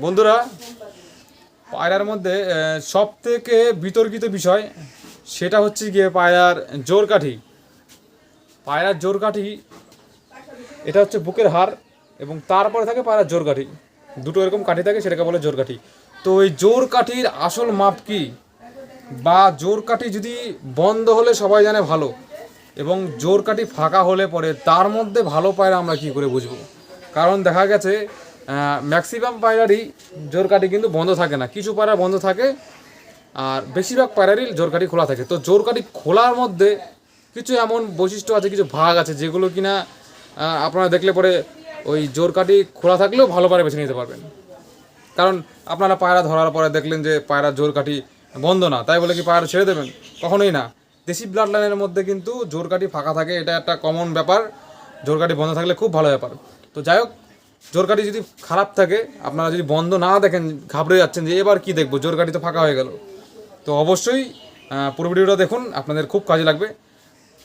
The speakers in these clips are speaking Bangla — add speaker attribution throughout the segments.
Speaker 1: বন্ধুরা, পায়রার মধ্যে সব থেকে বিতর্কিত বিষয় সেটা হচ্ছে গিয়ে পায়রার জোর কাঠি। পায়রার জোর কাঠি, এটা হচ্ছে বুকের হার এবং তারপরে থাকে পায়রার জোর কাঠি। দুটো এরকম কাঠি থাকে, সেটাকে বলে জোর কাঠি। তো এই জোর কাঠির আসল মাপ কি? বা জোর কাঠি যদি বন্ধ হলে সবাই জানে ভালো এবং জোর কাঠি ফাঁকা হলে পরে তার মধ্যে ভালো পায়রা আমরা কি করে বুঝব? কারণ দেখা গেছে ম্যাক্সিমাম পায়রারই জোর কাঠি কিন্তু বন্ধ থাকে না। কিছু পায়রা বন্ধ থাকে আর বেশিরভাগ পায়রারই জোর কাঠি খোলা থাকে। তো জোর কাঠি খোলার মধ্যে কিছু এমন বৈশিষ্ট্য আছে, কিছু ভাগ আছে, যেগুলো কিনা আপনারা দেখলে পরে ওই জোর কাঠি খোলা থাকলেও ভালো পায়রা বেছে নিতে পারবেন। কারণ আপনারা পায়রা ধরার পরে দেখলেন যে পায়রা জোর কাঠি বন্ধ না, তাই বলে কি পায়রা ছেড়ে দেবেন? কখনোই না। দেশি ব্লাড লাইনের মধ্যে কিন্তু জোর কাঠি ফাঁকা থাকে, এটা একটা কমন ব্যাপার। জোর কাঠি বন্ধ থাকলে খুব ভালো ব্যাপার। তো যাই হোক জোর কাঠি যদি খারাপ থাকে, আপনারা যদি বন্ধ না দেখেন, ঘাবড়ে যাচ্ছেন যে এবার কি দেখব, জোর কাঠি তো ফাঁকা হয়ে গেল। তো অবশ্যই পুরো ভিডিওটা দেখুন, আপনাদের খুব কাজে লাগবে।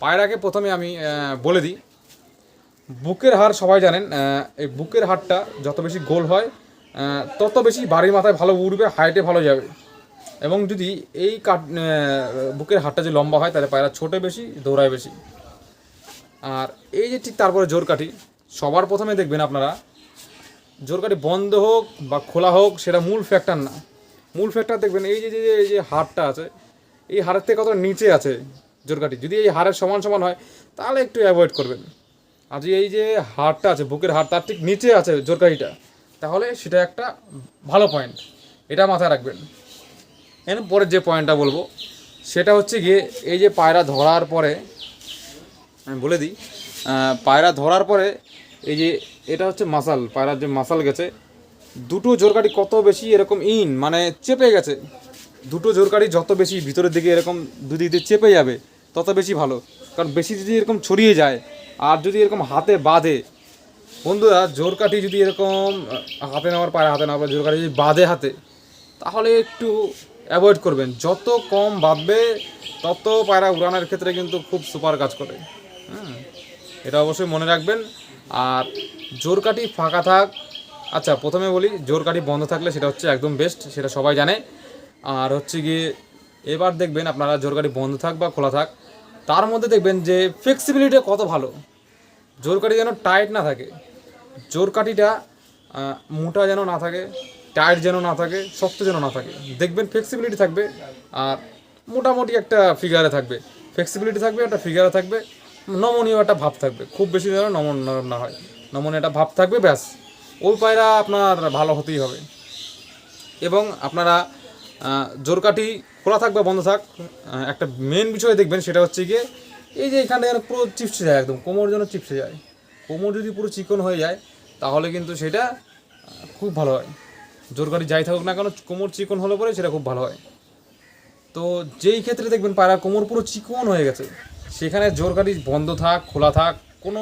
Speaker 1: পায়রাকে প্রথমে আমি বলে দিই, বুকের হার সবাই জানেন এই বুকের হারটা যত বেশি গোল হয় তত বেশি বাড়ির মাথায় ভালো উঠবে হাইটে ভালো যাবে। এবং যদি এই কাট বুকের হারটা যদি লম্বা হয়, তাহলে পায়রা ছোটে বেশি, দৌড়ায় বেশি। আর এই যে ঠিক তারপরে জোর কাঠি, সবার প্রথমে দেখবেন আপনারা জোর কাঠি বন্ধ হোক বা খোলা হোক, সেটা মূল ফ্যাক্টর না। মূল ফ্যাক্টর দেখবেন, এই যে যে এই যে হারটা আছে, এই হারের থেকে কতটা নিচে আছে জোর কাঠি, যদি এই হারের সমান সমান হয়, তাহলে একটু অ্যাভয়েড করবেন। আর যদি এই যে হারটা আছে, বুকের হার, তার ঠিক নিচে আছে জোরকারিটা তাহলে সেটা একটা ভালো পয়েন্ট এটা মাথায় রাখবেন। এর পরের যে পয়েন্টটা বলব, সেটা হচ্ছে গিয়ে এই যে পায়রা ধরার পরে, আমি বলে দিই পায়রা ধরার পরে এই যে এটা হচ্ছে মাসাল, পায়রার যে মাসাল গেছে, দুটো জোরকাঠি কত বেশি এরকম ইন মানে চেপে গেছে। দুটো জোরকাঠি যত বেশি ভিতরের দিকে এরকম দুদিক দিয়ে চেপে যাবে, তত বেশি ভালো। কারণ বেশি যদি এরকম ছড়িয়ে যায়, আর যদি এরকম হাতে বাঁধে, বন্ধুরা জোর কাঠি যদি এরকম হাতে নেওয়ার পায়ে হাতে নেওয়ার জোর কাঠি যদি বাঁধে হাতে, তাহলে একটু অ্যাভয়েড করবেন। যত কম বাঁধবে, তত পায়রা উড়ানোর ক্ষেত্রে কিন্তু খুব সুপার কাজ করে। হুম, এটা অবশ্যই মনে রাখবেন। আর জোর কাঠি ফাঁকা থাক। আচ্ছা প্রথমে বলি, জোর কাঠি বন্ধ থাকলে সেটা হচ্ছে একদম বেস্ট সেটা সবাই জানে। আর হচ্ছে গিয়ে, এবার দেখবেন আপনারা জোর কাঠি বন্ধ থাক বা খোলা থাক, তার মধ্যে দেখবেন যে ফ্লেক্সিবিলিটি কত ভালো। জোর কাঠি যেন টাইট না থাকে। জোর কাঠিটা মোটা যেন না থাকে টাইট যেন না থাকে, শক্ত যেন না থাকে। দেখবেন ফ্লেক্সিবিলিটি থাকবে, আর মোটামুটি একটা ফিগারে থাকবে। ফ্লেক্সিবিলিটি থাকবে, একটা ফিগারে থাকবে। নমনীয় একটা ভাব থাকবে। খুব বেশি যেন নমন না হয়। নমনীয় একটা ভাব থাকবে ব্যাস। ওই পায়রা আপনার ভালো হতেই হবে। এবং আপনারা আহ, জোর কাঠি খোলা থাক বা বন্ধ থাক একটা মেন বিষয় দেখবেন সেটা হচ্ছে গিয়ে এই যে এখানে যেন পুরো চিপসে যায় একদম কোমর যেন চিপসে যায়। কোমর যদি পুরো চিকন হয়ে যায় তাহলে কিন্তু সেটা খুব ভালো হয়। জোর কাঠি যাই থাকুক না কেন কোমর চিকন হলে পরে সেটা খুব ভালো হয়। তো যেই ক্ষেত্রে দেখবেন পায়রা কোমর পুরো চিকন হয়ে গেছে সেখানে জোর কাঠি বন্ধ থাক, খোলা থাক, কোনো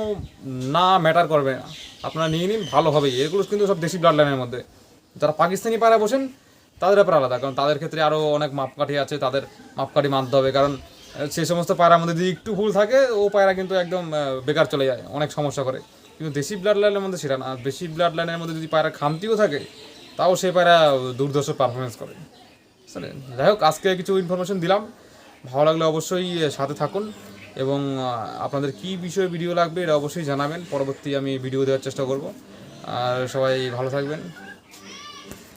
Speaker 1: না ম্যাটার করবে না। আপনারা নিয়ে নিন, ভালো হবে। এগুলো কিন্তু সব দেশি ব্লাড লাইনের মধ্যে। যারা পাকিস্তানি পায়রা বসেন, তাদের ব্যাপার আলাদা। কারণ তাদের ক্ষেত্রে আরও অনেক মাপকাঠি আছে, তাদের মাপকাঠি মানতে হবে। কারণ সে সমস্ত পায়রার মধ্যে যদি একটু ভুল থাকে, ও পায়রা কিন্তু একদম বেকার চলে যায়, অনেক সমস্যা করে। কিন্তু দেশি ব্লাড লাইনের মধ্যে সেটা না। দেশি ব্লাড লাইনের মধ্যে যদি পায়রা খামতিও থাকে, তাও সে পায়রা দুর্দর্শ পারফরমেন্স করে। যাই হোক, আজকে কিছু ইনফরমেশন দিলাম। ভালো লাগলে অবশ্যই সাথে থাকুন। এবং আপনাদের কি বিষয়ে ভিডিও লাগবে এটা অবশ্যই জানাবেন। পরবর্তী আমি ভিডিও দেওয়ার চেষ্টা করব। আর সবাই ভালো থাকবেন।